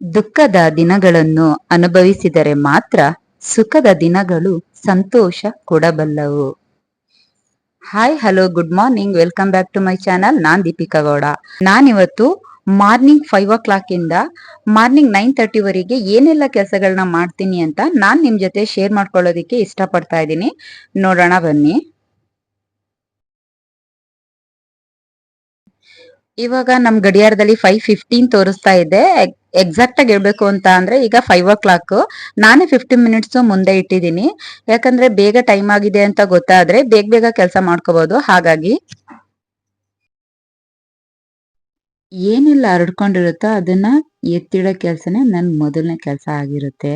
ದುಃಖದ ದಿನಗಳನ್ನು ಅನುಭವಿಸಿದರೆ ಮಾತ್ರ ಸುಖದ ದಿನಗಳು ಸಂತೋಷ ಕೊಡಬಲ್ಲವು. Hi hello good morning welcome back to my channel ನಾನ್ ದೀಪಿಕಾ ಗೌಡ. ನಾನಿವತ್ತು ಮಾರ್ನಿಂಗ್ ಫೈವ್ ಓ ಕ್ಲಾಕ್ ಇಂದ ಮಾರ್ನಿಂಗ್ ನೈನ್ ತರ್ಟಿ ವರೆಗೆ ಏನೆಲ್ಲ ಕೆಲಸಗಳನ್ನ ಮಾಡ್ತೀನಿ ಅಂತ ನಾನ್ ನಿಮ್ ಜೊತೆ ಶೇರ್ ಮಾಡ್ಕೊಳ್ಳೋದಿಕ್ಕೆ ಇಷ್ಟಪಡ್ತಾ ಇದ್ದೀನಿ. ನೋಡೋಣ ಬನ್ನಿ. ಇವಾಗ ನಮ್ ಗಡಿಯಾರದಲ್ಲಿ ಫೈವ್ ಫಿಫ್ಟೀನ್ ತೋರಿಸ್ತಾ ಇದೆ. ಎಕ್ಸಾಕ್ಟ್ ಆಗಿ ಹೇಳ್ಬೇಕು ಅಂತ ಅಂದ್ರೆ ಈಗ ಫೈವ್ ಓ ಕ್ಲಾಕ್ ನಾನೇ ಫಿಫ್ಟೀನ್ ಮಿನಿಟ್ಸ್ ಮುಂದೆ ಇಟ್ಟಿದ್ದೀನಿ. ಯಾಕಂದ್ರೆ ಬೇಗ ಟೈಮ್ ಆಗಿದೆ ಅಂತ ಗೊತ್ತಾದ್ರೆ ಬೇಗ ಬೇಗ ಕೆಲಸ ಮಾಡ್ಕೋಬಹುದು ಹಾಗಾಗಿ ಏನೆಲ್ಲ ಹರಡ್ಕೊಂಡಿರುತ್ತೋ ಅದನ್ನ ಎತ್ತಿಡೋ ಕೆಲ್ಸನೇ ನನ್ ಮೊದಲನೇ ಕೆಲಸ ಆಗಿರುತ್ತೆ.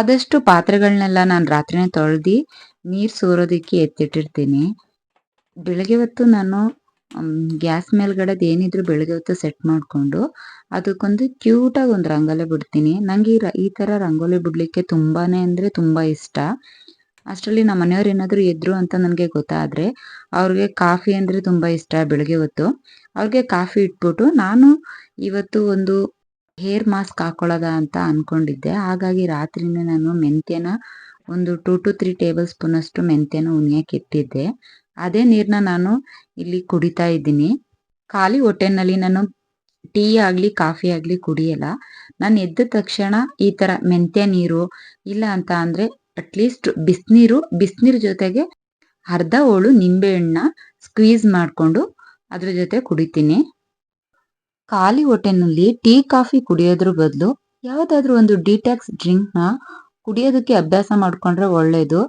ಆದಷ್ಟು ಪಾತ್ರೆಗಳನ್ನೆಲ್ಲ ನಾನು ರಾತ್ರಿನೇ ತೊಳ್ದು ನೀರು ಸೋರೋದಕ್ಕೆ ಎತ್ತಿಟ್ಟಿರ್ತೀನಿ. ಬೆಳಗ್ಗೆ ಹೊತ್ತು ನಾನು ಗ್ಯಾಸ್ ಮೇಲ್ಗಡೆದು ಏನಿದ್ರು ಬೆಳಗ್ಗೆ ಹೊತ್ತು ಸೆಟ್ ಮಾಡಿಕೊಂಡು ಅದಕ್ಕೊಂದು ಕ್ಯೂಟಾಗಿ ಒಂದು ರಂಗೋಲಿ ಬಿಡ್ತೀನಿ. ನನಗೆ ಈ ತರ ರಂಗೋಲಿ ಬಿಡ್ಲಿಕ್ಕೆ ತುಂಬಾನೇ ಅಂದ್ರೆ ತುಂಬಾ ಇಷ್ಟ. ಅಷ್ಟರಲ್ಲಿ ನಮ್ಮ ಮನೆಯವ್ರು ಏನಾದರೂ ಎದ್ರು ಅಂತ ನನಗೆ ಗೊತ್ತಾದ್ರೆ ಅವ್ರಿಗೆ ಕಾಫಿ ಅಂದ್ರೆ ತುಂಬಾ ಇಷ್ಟ ಬೆಳಗ್ಗೆ ಹೊತ್ತು. ಅವ್ರಿಗೆ ಕಾಫಿ ಇಟ್ಬಿಟ್ಟು ನಾನು ಇವತ್ತು ಒಂದು ಹೇರ್ ಮಾಸ್ಕ್ ಹಾಕೊಳ್ಳೋದ ಅಂತ ಅನ್ಕೊಂಡಿದ್ದೆ. ಹಾಗಾಗಿ ರಾತ್ರಿನೇ ನಾನು ಮೆಂತ್ಯನ ಒಂದು two to three tablespoon ಅಷ್ಟು ಮೆಂತ್ಯನ ಉಣಿಯಕ್ಕೆ ಇಟ್ಟಿದ್ದೆ. ಅದೇ ನೀರನ್ನ ನಾನು ಇಲ್ಲಿ ಕುಡಿತಾ ಇದ್ದೀನಿ. ಖಾಲಿ ಹೊಟ್ಟೆನಲ್ಲಿ ನಾನು ಟೀ ಆಗಲಿ, ಕಾಫಿ ಆಗಲಿ ಕುಡಿಯಲ್ಲ. ನಾನು ಎದ್ದ ತಕ್ಷಣ ಈ ತರ ಮೆಂತ್ಯ ನೀರು ಇಲ್ಲ ಅಂತ ಅಂದರೆ ಅಟ್ಲೀಸ್ಟ್ ಬಿಸಿನೀರು, ಬಿಸಿನೀರ್ ಜೊತೆಗೆ ಅರ್ಧ ಹೋಳು ನಿಂಬೆ ಹಣ್ಣ ಸ್ಕ್ವೀಸ್ ಮಾಡ್ಕೊಂಡು ಅದ್ರ ಜೊತೆ ಕುಡಿತೀನಿ. ಖಾಲಿ ಹೊಟ್ಟೆನಲ್ಲಿ ಟೀ, ಕಾಫಿ ಕುಡಿಯೋದ್ರ ಬದಲು ಯಾವುದಾದ್ರೂ ಒಂದು ಡಿಟ್ಯಾಕ್ಸ್ ಡ್ರಿಂಕ್ನ ಕುಡಿಯೋದಕ್ಕೆ ಅಭ್ಯಾಸ ಮಾಡ್ಕೊಂಡ್ರೆ ಒಳ್ಳೇದು.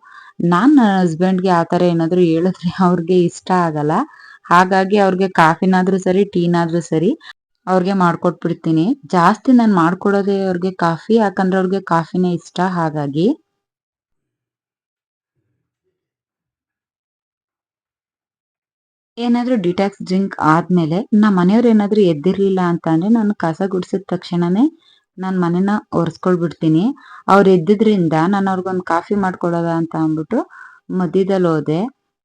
ನಾನ್ ನನ್ನ ಹಸ್ಬೆಂಡ್ಗೆ ಆತರ ಏನಾದ್ರು ಹೇಳಿದ್ರೆ ಅವ್ರಿಗೆ ಇಷ್ಟ ಆಗಲ್ಲ. ಹಾಗಾಗಿ ಅವ್ರಿಗೆ ಕಾಫಿನಾದ್ರೂ ಸರಿ, ಟೀನಾದ್ರೂ ಸರಿ ಅವ್ರಿಗೆ ಮಾಡ್ಕೊಟ್ಬಿಡ್ತೀನಿ. ಜಾಸ್ತಿ ನಾನು ಮಾಡ್ಕೊಡೋದೇ ಅವ್ರಿಗೆ ಕಾಫಿ, ಯಾಕಂದ್ರೆ ಅವ್ರಿಗೆ ಕಾಫಿನೇ ಇಷ್ಟ. ಹಾಗಾಗಿ ಏನಾದ್ರೂ ಡಿಟಾಕ್ಸ್ ಡ್ರಿಂಕ್ ಆದ್ಮೇಲೆ ನಮ್ಮ ಮನೆಯವ್ರು ಏನಾದ್ರೂ ಎದ್ದಿರ್ಲಿಲ್ಲ ಅಂತ ಅಂದ್ರೆ ನಾನು ಕಸ ಗುಡ್ಸಿದ ತಕ್ಷಣನೇ ನಾನು ಮನೆನ ಒರೆಸ್ಕೊಳ್ಬಿಡ್ತೀನಿ. ಅವ್ರು ಎದ್ದಿದ್ರಿಂದ ನಾನು ಅವ್ರಿಗೊಂದು ಕಾಫಿ ಮಾಡ್ಕೊಡೋದ ಅಂತ ಅಂದ್ಬಿಟ್ಟು ಮಧ್ಯದಲ್ಲಿ ಹೋದೆ.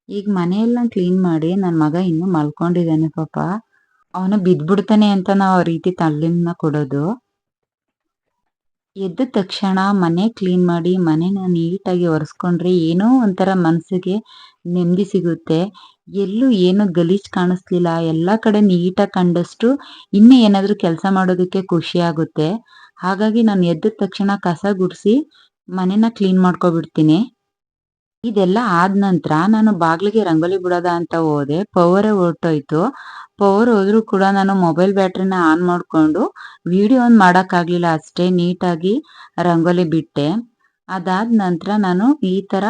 ಈಗ ಮನೆಯೆಲ್ಲ ಕ್ಲೀನ್ ಮಾಡಿ ನನ್ನ ಮಗ ಇನ್ನೂ ಮಲ್ಕೊಂಡಿದ್ದಾನೆ ಪಾಪ. ಅವನು ಬಿದ್ಬಿಡ್ತಾನೆ ಅಂತ ನಾವು ಆ ರೀತಿ ತಳ್ಳಿನ ಕೊಡೋದು. ಎದ್ದ ತಕ್ಷಣ ಮನೆ ಕ್ಲೀನ್ ಮಾಡಿ ಮನೆನ ನೀಟಾಗಿ ಒರೆಸ್ಕೊಂಡ್ರೆ ಏನೋ ಒಂಥರ ಮನಸ್ಸಿಗೆ ನೆಮ್ಮದಿ ಸಿಗುತ್ತೆ. ಎಲ್ಲೂ ಏನು ಗಲೀಜ್ ಕಾಣಿಸ್ಲಿಲ್ಲ. ಎಲ್ಲಾ ಕಡೆ ನೀಟಾಗಿ ಕಂಡಷ್ಟು ಇನ್ನೂ ಏನಾದ್ರೂ ಕೆಲಸ ಮಾಡೋದಕ್ಕೆ ಖುಷಿ ಆಗುತ್ತೆ. ಹಾಗಾಗಿ ನಾನು ಎದ್ದ ತಕ್ಷಣ ಕಸ ಗುಡಿಸಿ ಮನೆನ ಕ್ಲೀನ್ ಮಾಡ್ಕೊಬಿಡ್ತೀನಿ. ಇದೆಲ್ಲ ಆದ ನಂತರ ನಾನು ಬಾಗ್ಲಿಗೆ ರಂಗೋಲಿ ಬಿಡೋದ ಅಂತ ಹೋದೆ. ಪವರೇ ಹೊರಟೋಯ್ತು. ಪವರ್ ಹೋದ್ರೂ ಕೂಡ ನಾನು ಮೊಬೈಲ್ ಬ್ಯಾಟ್ರಿನ ಆನ್ ಮಾಡ್ಕೊಂಡು, ವಿಡಿಯೋ ಒಂದು ಮಾಡೋಕ್ಕಾಗಲಿಲ್ಲ. ಅಷ್ಟೇ ನೀಟಾಗಿ ರಂಗೋಲಿ ಬಿಟ್ಟೆ. ಅದಾದ ನಂತರ ನಾನು ಈ ಥರ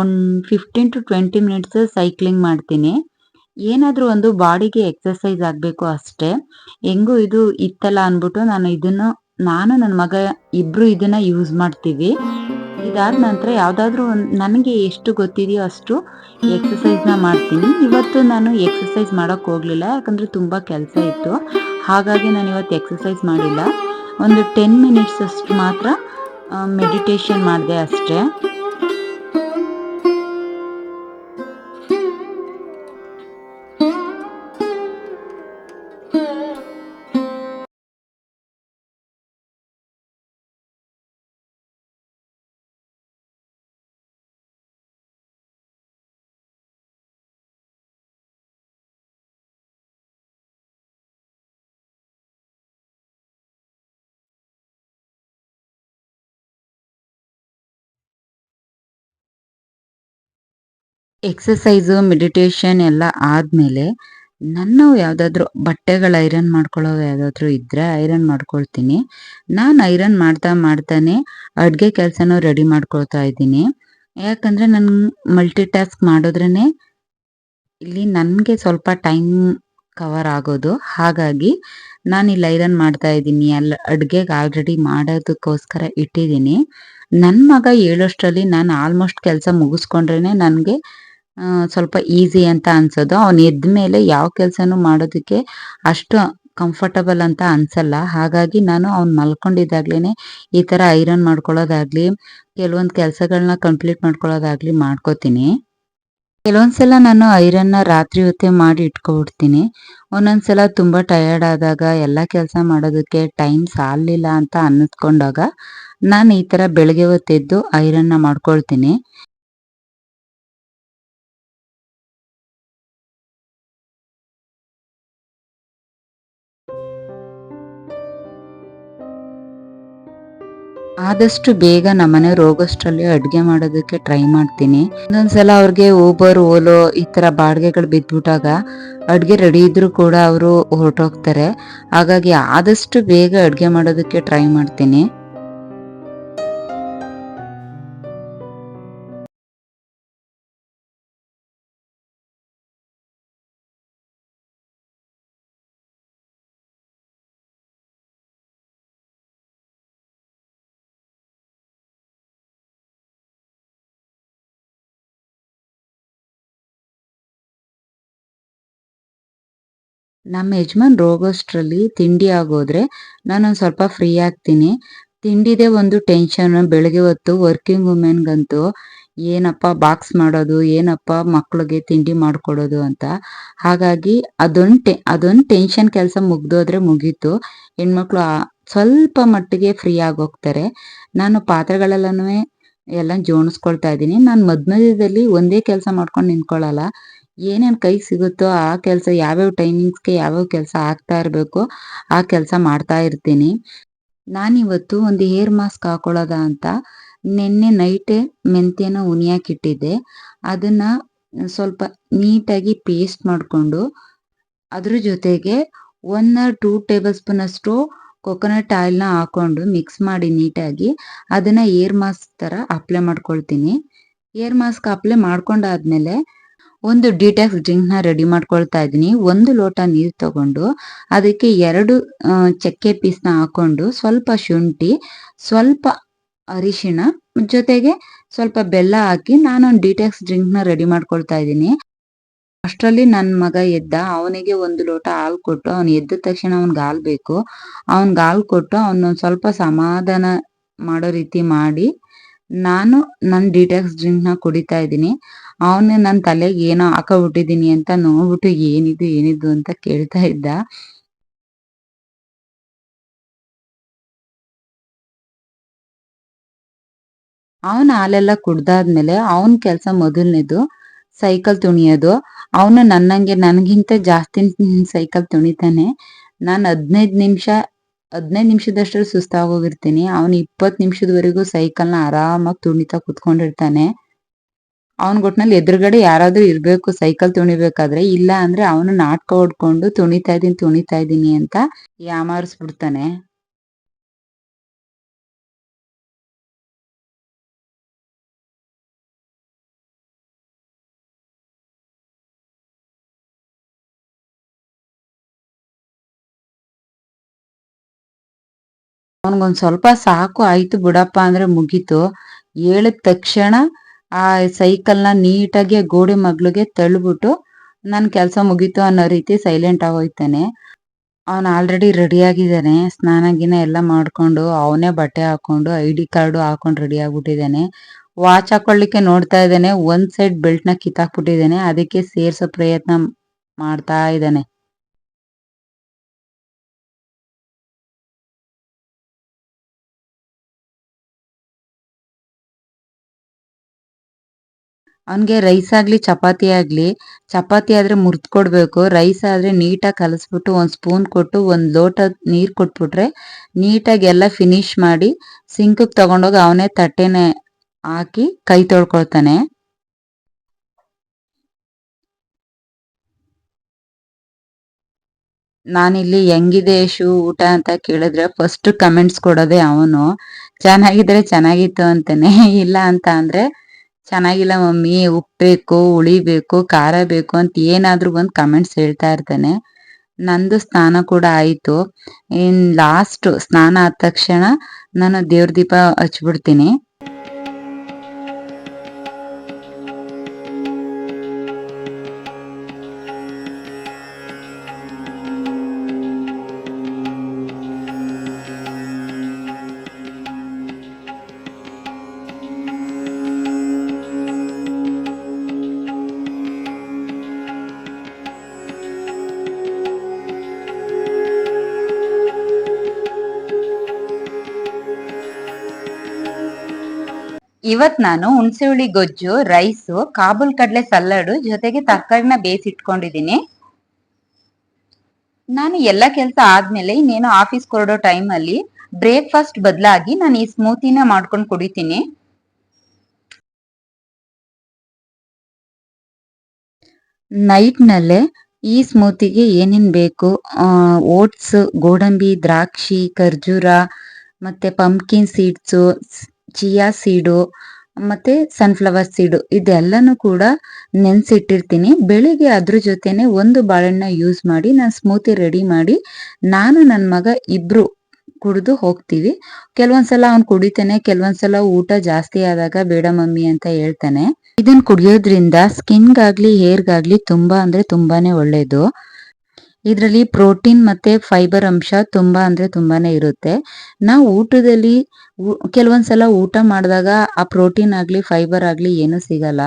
ಒಂದು fifteen to twenty minutes cycling ಮಾಡ್ತೀನಿ. ಏನಾದರೂ ಒಂದು ಬಾಡಿಗೆ ಎಕ್ಸಸೈಸ್ ಆಗಬೇಕು ಅಷ್ಟೇ. ಹೆಂಗೂ ಇದು ಇತ್ತಲ್ಲ ಅಂದ್ಬಿಟ್ಟು ನಾನು ಇದನ್ನು, ನಾನು ನನ್ನ ಮಗ ಇಬ್ರು ಇದನ್ನ ಯೂಸ್ ಮಾಡ್ತೀವಿ. ಇದಾದ ನಂತರ ಯಾವುದಾದ್ರೂ ನನಗೆ ಎಷ್ಟು ಗೊತ್ತಿದೆಯೋ ಅಷ್ಟು ಎಕ್ಸಸೈಸ್ನ ಮಾಡ್ತೀನಿ. ಇವತ್ತು ನಾನು ಎಕ್ಸಸೈಸ್ ಮಾಡೋಕ್ಕೆ ಹೋಗಲಿಲ್ಲ, ಯಾಕಂದರೆ ತುಂಬ ಕೆಲಸ ಇತ್ತು. ಹಾಗಾಗಿ ನಾನು ಇವತ್ತು ಎಕ್ಸಸೈಸ್ ಮಾಡಿಲ್ಲ. ಒಂದು ಟೆನ್ ಮಿನಿಟ್ಸ್ ಅಷ್ಟು ಮಾತ್ರ ಮೆಡಿಟೇಷನ್ ಮಾಡಿದೆ ಅಷ್ಟೇ. ಎಕ್ಸಸೈಸು ಮೆಡಿಟೇಷನ್ ಎಲ್ಲ ಆದಮೇಲೆ ನನ್ನ ಯಾವುದಾದ್ರೂ ಬಟ್ಟೆಗಳು ಐರನ್ ಮಾಡ್ಕೊಳ್ಳೋ ಯಾವುದಾದ್ರೂ ಇದ್ದರೆ ಐರನ್ ಮಾಡ್ಕೊಳ್ತೀನಿ. ನಾನು ಐರನ್ ಮಾಡ್ತಾ ಮಾಡ್ತಾನೆ ಅಡುಗೆ ಕೆಲಸನೂ ರೆಡಿ ಮಾಡ್ಕೊಳ್ತಾ ಇದ್ದೀನಿ. ಯಾಕಂದರೆ ನಾನು ಮಲ್ಟಿ ಟಾಸ್ಕ್ ಮಾಡಿದ್ರೇ ಇಲ್ಲಿ ನನಗೆ ಸ್ವಲ್ಪ ಟೈಮ್ ಕವರ್ ಆಗೋದು. ಹಾಗಾಗಿ ನಾನು ಇಲ್ಲಿ ಐರನ್ ಮಾಡ್ತಾ ಇದ್ದೀನಿ. ಅಲ್ಲಿ ಅಡುಗೆಗೆ ಆಲ್ರೆಡಿ ಮಾಡೋದಕ್ಕೋಸ್ಕರ ಇಟ್ಟಿದ್ದೀನಿ. ನನ್ನ ಮಗ ಹೇಳೋಷ್ಟರಲ್ಲಿ ನಾನು ಆಲ್ಮೋಸ್ಟ್ ಕೆಲಸ ಮುಗಿಸ್ಕೊಂಡ್ರೇ ನನಗೆ ಸ್ವಲ್ಪ ಈಸಿ ಅಂತ ಅನ್ಸೋದು. ಅವ್ನು ಎದ್ದ ಮೇಲೆ ಯಾವ ಕೆಲಸನೂ ಮಾಡೋದಕ್ಕೆ ಅಷ್ಟು ಕಂಫರ್ಟಬಲ್ ಅಂತ ಅನ್ಸಲ್ಲ. ಹಾಗಾಗಿ ನಾನು ಅವ್ನು ಮಲ್ಕೊಂಡಿದ್ದಾಗ್ಲೇ ಈ ಥರ ಐರನ್ ಮಾಡ್ಕೊಳ್ಳೋದಾಗ್ಲಿ, ಕೆಲವೊಂದು ಕೆಲಸಗಳನ್ನ ಕಂಪ್ಲೀಟ್ ಮಾಡ್ಕೊಳ್ಳೋದಾಗ್ಲಿ ಮಾಡ್ಕೋತೀನಿ. ಕೆಲವೊಂದ್ಸಲ ನಾನು ಐರನ್ನ ರಾತ್ರಿ ಹೊತ್ತೇ ಮಾಡಿ ಇಟ್ಕೊಬಿಡ್ತೀನಿ. ಒಂದೊಂದ್ಸಲ ತುಂಬ ಟಯರ್ಡ್ ಆದಾಗ, ಎಲ್ಲ ಕೆಲಸ ಮಾಡೋದಕ್ಕೆ ಟೈಮ್ ಸಾಲಿಲ್ಲ ಅಂತ ಅನ್ನಿಸ್ಕೊಂಡಾಗ, ನಾನು ಈ ಥರ ಬೆಳಗ್ಗೆ ಹೊತ್ತೆದ್ದು ಐರನ್ನ ಮಾಡ್ಕೊಳ್ತೀನಿ. ಆದಷ್ಟು ಬೇಗ ನಮ್ಮನೆ ರೋಗಷ್ಟರಲ್ಲಿ ಅಡುಗೆ ಮಾಡೋದಕ್ಕೆ ಟ್ರೈ ಮಾಡ್ತೀನಿ. ಒಂದೊಂದ್ಸಲ ಅವ್ರಿಗೆ ಊಬರ್ ಓಲೋ ಈ ಥರ ಬಾಡಿಗೆಗಳು ಬಿದ್ದುಬಿಟ್ಟಾಗ ಅಡುಗೆ ರೆಡಿ ಇದ್ರೂ ಕೂಡ ಅವರು ಹೊರಟೋಗ್ತಾರೆ. ಹಾಗಾಗಿ ಆದಷ್ಟು ಬೇಗ ಅಡುಗೆ ಮಾಡೋದಕ್ಕೆ ಟ್ರೈ ಮಾಡ್ತೀನಿ. ನಮ್ಮ ಯಜಮಾನ್ ರೋಗೋಷ್ಟ್ರಲ್ಲಿ ತಿಂಡಿ ಆಗೋದ್ರೆ ನಾನೊಂದು ಸ್ವಲ್ಪ ಫ್ರೀ ಆಗ್ತೀನಿ. ತಿಂಡಿದೆ ಒಂದು ಟೆನ್ಷನ್ ಬೆಳಗ್ಗೆ ಹೊತ್ತು ವರ್ಕಿಂಗ್ ವುಮೆನ್ಗಂತೂ ಏನಪ್ಪ ಬಾಕ್ಸ್ ಮಾಡೋದು, ಏನಪ್ಪ ಮಕ್ಳಿಗೆ ತಿಂಡಿ ಮಾಡ್ಕೊಡೋದು ಅಂತ. ಹಾಗಾಗಿ ಅದೊಂದು ಟೆ ಅದೊಂದು ಟೆನ್ಷನ್ ಕೆಲಸ ಮುಗ್ದೋದ್ರೆ ಮುಗೀತು. ಹೆಣ್ಮಕ್ಳು ಸ್ವಲ್ಪ ಮಟ್ಟಿಗೆ ಫ್ರೀ ಆಗೋಗ್ತಾರೆ ನಾನು ಪಾತ್ರೆಗಳೆಲ್ಲನೂ ಎಲ್ಲ ಜೋಣಿಸ್ಕೊಳ್ತಾ ಇದ್ದೀನಿ. ನಾನು ಮಧ್ಯದಲ್ಲಿ ಒಂದೇ ಕೆಲಸ ಮಾಡ್ಕೊಂಡು ನಿಂತ್ಕೊಳ್ಳಲ್ಲ ಏನೇನು ಕೈ ಸಿಗುತ್ತೋ ಆ ಕೆಲಸ ಯಾವ್ಯಾವ ಟೈಮಿಂಗ್ಸ್ಗೆ ಯಾವ್ಯಾವ ಕೆಲಸ ಆಗ್ತಾ ಇರಬೇಕು ಆ ಕೆಲಸ ಮಾಡ್ತಾ ಇರ್ತೀನಿ. ನಾನಿವತ್ತು ಒಂದು ಹೇರ್ ಮಾಸ್ಕ್ ಹಾಕೊಳ್ಳೋದ ಅಂತ ನಿನ್ನೆ ನೈಟೇ ಮೆಂತ್ಯನ ಉನಿಯಾಕಿಟ್ಟಿದ್ದೆ ಅದನ್ನ ಸ್ವಲ್ಪ ನೀಟಾಗಿ ಪೇಸ್ಟ್ ಮಾಡಿಕೊಂಡು ಅದ್ರ ಜೊತೆಗೆ one or two tablespoon ಅಷ್ಟು ಕೊಕೊನಟ್ ಆಯಿಲ್ನ ಹಾಕೊಂಡು ಮಿಕ್ಸ್ ಮಾಡಿ ನೀಟಾಗಿ ಅದನ್ನ ಏರ್ ಮಾಸ್ಕ್ ಥರ ಅಪ್ಲೈ ಮಾಡ್ಕೊಳ್ತೀನಿ. ಏರ್ ಮಾಸ್ಕ್ ಅಪ್ಲೈ ಮಾಡ್ಕೊಂಡಾದ್ಮೇಲೆ ಒಂದು ಡಿಟಾಕ್ಸ್ ಡ್ರಿಂಕ್ನ ರೆಡಿ ಮಾಡ್ಕೊಳ್ತಾ ಇದ್ದೀನಿ. ಒಂದು ಲೋಟ ನೀರು ತಗೊಂಡು ಅದಕ್ಕೆ ಎರಡು ಚಕ್ಕೆ ಪೀಸ್ನ ಹಾಕೊಂಡು ಸ್ವಲ್ಪ ಶುಂಠಿ, ಸ್ವಲ್ಪ ಅರಿಶಿಣ ಜೊತೆಗೆ ಸ್ವಲ್ಪ ಬೆಲ್ಲ ಹಾಕಿ ನಾನೊಂದು ಡ್ರಿಂಕ್ನ ರೆಡಿ ಮಾಡ್ಕೊಳ್ತಾ ಇದ್ದೀನಿ. ಅಷ್ಟರಲ್ಲಿ ನನ್ನ ಮಗ ಎದ್ದ. ಅವನಿಗೆ ಒಂದು ಲೋಟ ಹಾಲು ಕೊಟ್ಟು ಅವನು ಎದ್ದ ತಕ್ಷಣ ಅವ್ನಿಗೆ ಹಾಲು ಬೇಕು. ಅವನ್ಗೆ ಹಾಲು ಕೊಟ್ಟು ಅವನೊಂದು ಸ್ವಲ್ಪ ಸಮಾಧಾನ ಮಾಡೋ ರೀತಿ ಮಾಡಿ ನಾನು ನನ್ನ ಡಿಟಾಕ್ಸ್ ಡ್ರಿಂಕ್ನ ಕುಡಿತಾ ಇದ್ದೀನಿ. ಅವನು ನನ್ನ ತಲೆಗೆ ಏನೋ ಹಾಕಬಿಟ್ಟಿದ್ದೀನಿ ಅಂತ ನೋಡ್ಬಿಟ್ಟು ಏನಿದು ಏನಿದು ಅಂತ ಕೇಳ್ತಾ ಇದ್ದ. ಅವನ ಹಾಲೆಲ್ಲ ಕುಡ್ದಾದ್ಮೇಲೆ ಅವನ್ ಕೆಲ್ಸ ಮೊದಲನೇದು ಸೈಕಲ್ ತುಣಿಯೋದು. ಅವನು ನನ್ನಂಗೆ, ನನಗಿಂತ ಜಾಸ್ತಿ ಸೈಕಲ್ ತುಣಿತಾನೆ. ನಾನು ಹದಿನೈದು ನಿಮಿಷ ಹದಿನೈದು ನಿಮಿಷದಷ್ಟು ಸುಸ್ತಾಗೋಗಿರ್ತೀನಿ. ಅವನು ಇಪ್ಪತ್ತು ನಿಮಿಷದವರೆಗೂ ಸೈಕಲ್ನ ಆರಾಮಾಗಿ ತುಣಿತಾ ಕುತ್ಕೊಂಡಿರ್ತಾನೆ. ಅವನ ಗೊಟ್ನಲ್ಲಿ ಎದುರುಗಡೆ ಯಾರಾದ್ರೂ ಇರ್ಬೇಕು, ಸೈಕಲ್ ತುಣಿಬೇಕಾದ್ರೆ ಇಲ್ಲ ಅಂದ್ರೆ ಅವನು ನಾಟಕ ಹೊಡ್ಕೊಂಡು, ತುಣಿತಾ ಇದೀನಿ ತುಣಿತಾ ಇದೀನಿ ಅಂತ ಯಾಮಾರಿಸ್ಬಿಡ್ತಾನೆ. ಅವನಿಗೊಂದ್ ಸ್ವಲ್ಪ ಸಾಕು, ಆಯ್ತು ಬಿಡಪ್ಪ ಅಂದ್ರೆ ಮುಗೀತು. ಹೇಳಿದ ತಕ್ಷಣ ಆ ಸೈಕಲ್ನ ನೀಟಾಗಿ ಗೋಡೆ ಮಗ್ಳಿಗೆ ತಳ್ಳಿಬಿಟ್ಟು ನನ್ನ ಕೆಲಸ ಮುಗೀತು ಅನ್ನೋ ರೀತಿ ಸೈಲೆಂಟ್ ಆಗೋಯ್ತಾನೆ. ಅವನು ಆಲ್ರೆಡಿ ರೆಡಿ ಆಗಿದ್ದಾನೆ. ಸ್ನಾನ ಗಿನ ಎಲ್ಲ ಮಾಡ್ಕೊಂಡು ಅವನೇ ಬಟ್ಟೆ ಹಾಕೊಂಡು ಐ ಡಿ ಕಾರ್ಡು ಹಾಕೊಂಡು ರೆಡಿ ಆಗ್ಬಿಟ್ಟಿದ್ದಾನೆ. ವಾಚ್ ಹಾಕೊಳ್ಳಿಕ್ಕೆ ನೋಡ್ತಾ ಇದ್ದಾನೆ. ಒಂದ್ ಸೈಡ್ ಬೆಲ್ಟ್ನ ಕಿತ್ತಾಕ್ಬಿಟ್ಟಿದ್ದಾನೆ. ಅದಕ್ಕೆ ಸೇರ್ಸೋ ಪ್ರಯತ್ನ ಮಾಡ್ತಾ ಇದ್ದಾನೆ. ಅವನ್ಗೆ ರೈಸ್ ಆಗ್ಲಿ, ಚಪಾತಿ ಆಗ್ಲಿ, ಚಪಾತಿ ಆದ್ರೆ ಮುರ್ದ್ ಕೊಡ್ಬೇಕು. ರೈಸ್ ಆದ್ರೆ ನೀಟಾಗಿ ಕಲಸ್ಬಿಟ್ಟು ಒಂದು ಸ್ಪೂನ್ ಕೊಟ್ಟು ಒಂದು ಲೋಟ ನೀರ್ ಕೊಟ್ಬಿಟ್ರೆ ನೀಟಾಗಿ ಎಲ್ಲ ಫಿನಿಶ್ ಮಾಡಿ ಸಿಂಕ್ ತಗೊಂಡೋಗಿ ಅವನೇ ತಟ್ಟೆನೇ ಹಾಕಿ ಕೈ ತೊಳ್ಕೊಳ್ತಾನೆ. ನಾನಿಲ್ಲಿ ಹೆಂಗಿದೆ ಶೂ, ಊಟ ಅಂತ ಕೇಳಿದ್ರೆ ಫಸ್ಟ್ ಕಮೆಂಟ್ಸ್ ಕೊಡೋದೇ ಅವನು. ಚೆನ್ನಾಗಿದ್ರೆ ಚೆನ್ನಾಗಿತ್ತು ಅಂತಾನೆ. ಇಲ್ಲ ಅಂತ ಅಂದ್ರೆ ಚೆನ್ನಾಗಿಲ್ಲ ಮಮ್ಮಿ ಉಪ್ಪಬೇಕು ಹುಳಿ ಬೇಕು ಖಾರ ಬೇಕು ಅಂತ ಏನಾದ್ರೂ ಒಂದು ಕಮೆಂಟ್ಸ್ ಹೇಳ್ತಾ ಇರ್ತಾನೆ. ನಂದು ಸ್ನಾನ ಕೂಡ ಆಯ್ತು. ಇನ್ ಲಾಸ್ಟ್ ಸ್ನಾನ ಆದ ತಕ್ಷಣ ನಾನು ದೇವ್ರ ದೀಪ ಹಚ್ಬಿಡ್ತೀನಿ. ಇವತ್ ನಾನು ಹುಣಸೆ ಹುಳಿ ಗೊಜ್ಜು, ರೈಸು, ಕಾಬೂಲ್ ಕಡಲೆ ಸಲ್ಲಾಡು ಜೊತೆಗೆ ತರಕಾರಿನ ಬೇಯಿಸಿಟ್ಕೊಂಡಿದೀನಿ ನಾನು ಎಲ್ಲ ಕೆಲಸ ಆದ್ಮೇಲೆ ಇನ್ನೇನು ಆಫೀಸ್ ಕೊರಡೋ ಟೈಮ್ ಅಲ್ಲಿ ಬ್ರೇಕ್ಫಾಸ್ಟ್ ಬದಲಾಗಿ ನಾನು ಈ ಸ್ಮೂತಿನ ಮಾಡ್ಕೊಂಡು ಕುಡಿತೀನಿ. ನೈಟ್ ನಲ್ಲೇ ಈ ಸ್ಮೂತಿಗೆ ಏನೇನ್ ಬೇಕು ಓಟ್ಸ್, ಗೋಡಂಬಿ, ದ್ರಾಕ್ಷಿ, ಖರ್ಜೂರ, ಮತ್ತೆ ಪಂಪ್ಕಿನ್ ಸೀಡ್ಸು ಚಿಯಾ ಸೀಡು, ಮತ್ತೆ ಸನ್ಫ್ಲವರ್ ಸೀಡು ಇದೆಲ್ಲನೂ ಕೂಡ ನೆನ್ಸಿಟ್ಟಿರ್ತೀನಿ. ಬೆಳಿಗ್ಗೆ ಅದ್ರ ಜೊತೆನೆ ಒಂದು ಬಾಳೆಹಣ್ಣ ಯೂಸ್ ಮಾಡಿ ನಾನು ಸ್ಮೂತಿ ರೆಡಿ ಮಾಡಿ, ನಾನು ನನ್ನ ಮಗ ಇಬ್ರು ಕುಡಿದು ಹೋಗ್ತೀವಿ. ಕೆಲವೊಂದ್ಸಲ ಅವ್ನು ಕುಡಿತಾನೆ, ಕೆಲವೊಂದ್ಸಲ ಊಟ ಜಾಸ್ತಿ ಆದಾಗ, ಬೇಡ ಮಮ್ಮಿ ಅಂತ ಹೇಳ್ತಾನೆ. ಇದನ್ನ ಕುಡಿಯೋದ್ರಿಂದ ಸ್ಕಿನ್ಗಾಗ್ಲಿ ಹೇರ್ಗಾಗ್ಲಿ ತುಂಬಾ ಅಂದ್ರೆ ತುಂಬಾನೇ ಒಳ್ಳೇದು. ಇದರಲ್ಲಿ ಪ್ರೋಟೀನ್ ಮತ್ತೆ ಫೈಬರ್ ಅಂಶ ತುಂಬಾ ಅಂದ್ರೆ ತುಂಬಾನೇ ಇರುತ್ತೆ. ನಾವು ಊಟದಲ್ಲಿ ಕೆಲವೊಂದ್ಸಲ ಊಟ ಮಾಡಿದಾಗ ಆ ಪ್ರೋಟೀನ್ ಆಗ್ಲಿ, ಫೈಬರ್ ಆಗ್ಲಿ ಏನು ಸಿಗಲ್ಲ.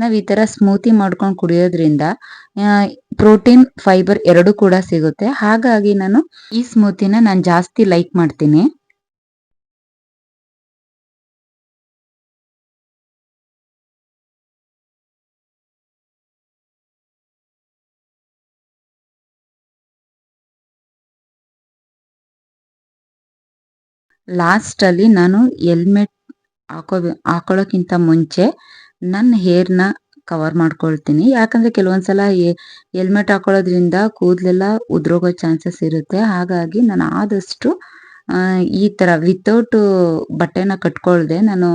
ನಾವ್ ಈ ತರ ಸ್ಮೂತಿ ಮಾಡ್ಕೊಂಡು ಕುಡಿಯೋದ್ರಿಂದ ಪ್ರೋಟೀನ್, ಫೈಬರ್ ಎರಡು ಕೂಡ ಸಿಗುತ್ತೆ. ಹಾಗಾಗಿ ನಾನು ಈ ಸ್ಮೂತಿನ ನಾನು ಜಾಸ್ತಿ ಲೈಕ್ ಮಾಡ್ತೀನಿ. ಲಾಸ್ಟ್ ಅಲ್ಲಿ ನಾನು ಹೆಲ್ಮೆಟ್ ಹಾಕೋ ಹಾಕೊಳ್ಳೋಕ್ಕಿಂತ ಮುಂಚೆ ನನ್ನ ಹೇರ್ನ ಕವರ್ ಮಾಡ್ಕೊಳ್ತೀನಿ. ಯಾಕಂದ್ರೆ ಕೆಲವೊಂದ್ಸಲ ಹೆಲ್ಮೆಟ್ ಹಾಕೊಳ್ಳೋದ್ರಿಂದ ಕೂದಲೆಲ್ಲ ಉದ್ರೋಗೋ ಚಾನ್ಸಸ್ ಇರುತ್ತೆ. ಹಾಗಾಗಿ ನಾನು ಆದಷ್ಟು ಈ ತರ ವಿತೌಟ್ ಬಟ್ಟೆನ ಕಟ್ಕೊಳ್ದೆ ನಾನು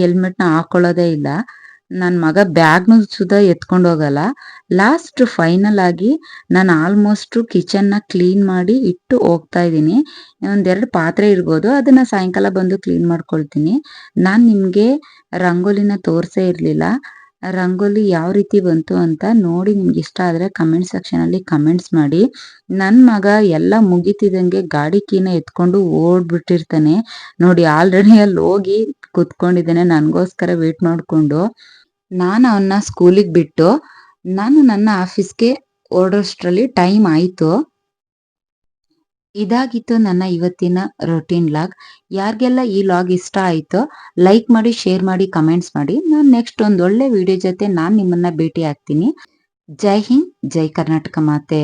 ಹೆಲ್ಮೆಟ್ನ ಹಾಕೊಳ್ಳೋದೇ ಇಲ್ಲ. ನನ್ನ ಮಗ ಬ್ಯಾಗ್ನು ಸುದ ಎತ್ಕೊಂಡು ಹೋಗಲ್ಲ. ಲಾಸ್ಟ್ ಫೈನಲ್ ಆಗಿ ನಾನು ಆಲ್ಮೋಸ್ಟ್ ಕಿಚನ್ನ ಕ್ಲೀನ್ ಮಾಡಿ ಇಟ್ಟು ಹೋಗ್ತಾ ಇದ್ದೀನಿ. ಒಂದೆರಡು ಪಾತ್ರೆ ಇರ್ಬೋದು, ಅದನ್ನ ಸಾಯಂಕಾಲ ಬಂದು ಕ್ಲೀನ್ ಮಾಡ್ಕೊಳ್ತೀನಿ. ನಾನು ನಿಮಗೆ ರಂಗೋಲಿನ ತೋರಿಸೇ ಇರಲಿಲ್ಲ. ರಂಗೋಲಿ ಯಾವ ರೀತಿ ಬಂತು ಅಂತ ನೋಡಿ ನಿಮ್ಗೆ ಇಷ್ಟ ಆದರೆ ಕಮೆಂಟ್ ಸೆಕ್ಷನಲ್ಲಿ ಕಮೆಂಟ್ಸ್ ಮಾಡಿ. ನನ್ನ ಮಗ ಎಲ್ಲ ಮುಗಿತಿದಂಗೆ ಗಾಡಿ ಕೀನ ಎತ್ಕೊಂಡು ಓಡ್ಬಿಟ್ಟಿರ್ತಾನೆ. ನೋಡಿ ಆಲ್ರೆಡಿ ಅಲ್ಲಿ ಹೋಗಿ ಕುತ್ಕೊಂಡಿದ್ದಾನೆ, ನನಗೋಸ್ಕರ ವೇಟ್ ಮಾಡಿಕೊಂಡು ನಾನು ಅವನ್ನ ಸ್ಕೂಲಿಗೆ ಬಿಟ್ಟು, ನಾನು ನನ್ನ ಆಫೀಸ್ಗೆ ಓಡೋಷ್ಟರಲ್ಲಿ ಟೈಮ್ ಆಯಿತು. ಇದಾಗಿತ್ತು ನನ್ನ ಇವತ್ತಿನ ರೊಟೀನ್ ಲಾಗ್ ಯಾರಿಗೆಲ್ಲ ಈ ಲಾಗ್ ಇಷ್ಟ ಆಯಿತು ಲೈಕ್ ಮಾಡಿ ಶೇರ್ ಮಾಡಿ ಕಮೆಂಟ್ಸ್ ಮಾಡಿ, ನಾನು ನೆಕ್ಸ್ಟ್ ಒಂದು ಒಳ್ಳೆ ವಿಡಿಯೋ ಜೊತೆ ನಾನು ನಿಮ್ಮನ್ನ ಭೇಟಿ ಆಗ್ತೀನಿ. ಜೈ ಹಿಂದ್, ಜೈ ಕರ್ನಾಟಕ ಮಾತೆ.